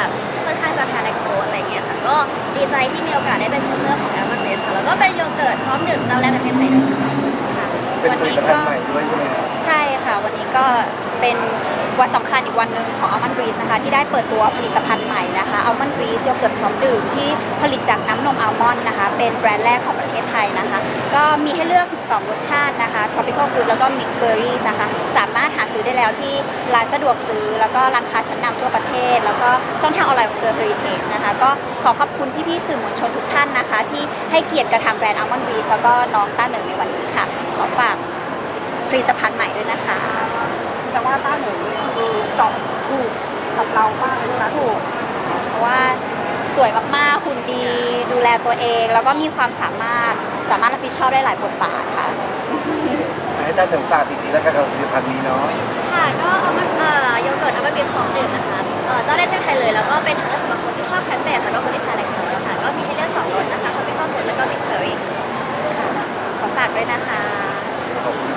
แบบค่อนข้างจะทานแลคโตอะไรเงี้ยแต่ก็ดีใจที่มีโอกาสได้เป็นพรีเมียร์ของแอลมาเนสค่ะแล้วก็เป็นโยเกิร์ตพร้อมดื่มเจ้าแรกในประเทศไทยด้วยค่ะวันนี้ก็ใช่ค่ะ วันนี้ก็เป็นวันสำคัญอีกวันหนึ่งของอัลมอนด์บรีสนะคะ ที่ได้เปิดตัวผลิตภัณฑ์ใหม่นะคะอัลมอนด์บรีสโยเกิร์ตพร้อมดื่มที่ผลิตจากน้ำนมอัลมอนด์นะคะ เป็นแบรนด์แรกของประเทศไทยนะคะ ก็มีให้เลือกถึง 2 รสชาตินะคะ tropical fruit แล้วก็ mixed berries นะคะ แล้วที่ร้านสะดวกซื้อ แล้วก็ร้านค้าชั้นนำทั่วประเทศ แล้วก็ช่องทางออนไลน์ของ The Heritage นะคะก็ขอขอบคุณพี่ๆสื่อมวลชนทุกท่านนะคะ ที่ให้เกียรติกระทำแบรนด์ Almond Breeze แล้วก็น้องต้าเหนิงในวันนี้ค่ะ ขอฝากผลิตภัณฑ์ใหม่ด้วยนะคะ แต่ว่าต้าเหนิงนี่คือเจาะถูกกับเรามากเลยนะถูก เพราะว่าสวยมากๆหุ่นดี ดูแลตัวเอง แล้วก็มีความสามารถสามารถรับผิดชอบได้หลายบทบาทค่ะ จันถึงสามจริงๆแล้วก็กับผลิตภัณฑ์นี้เนาะค่ะก็เอามัเออโยเกิร์ตเอามาเป็นของเดื่นนะคะเอ่อเจ้าแรกในไทยเลยแล้วก็เป็นทั้งเลือกสำหคนที่ชอบแพลนต์เบสแล้วก็คนที่ทานแลคโตสค่ะก็มีให้เลือกสองรสนะคะชอบเป็นข้าวโพดแล้วก็มิกซ์เบอร์รี่ค่ะขอฝากด้วยนะคะ ขอบคุณ